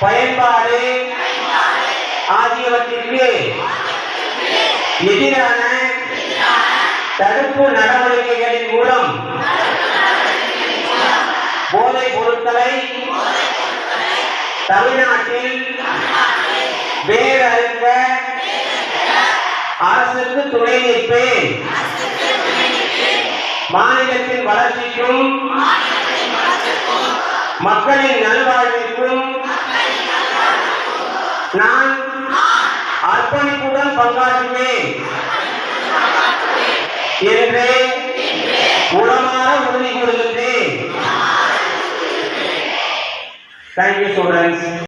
பயன்பாடு ஆகியவற்றிற்கு எதிரான தடுப்பு நடவடிக்கைகளின் மூலம் போதை பொருட்களை தமிழ்நாட்டில் வேறறிந்த அரசுக்கு துணை நிற்பேன். மாநிலத்தின் வளர்ச்சிக்கும் மக்களின் நல்வாழ்விற்கும் நான் அர்ப்பணிப்புடன் பங்காற்றுவேன் என்று உளமாற உறுதி கூறுகின்றேன் தேங்க்யூ ஸ்டூடெண்ட்ஸ்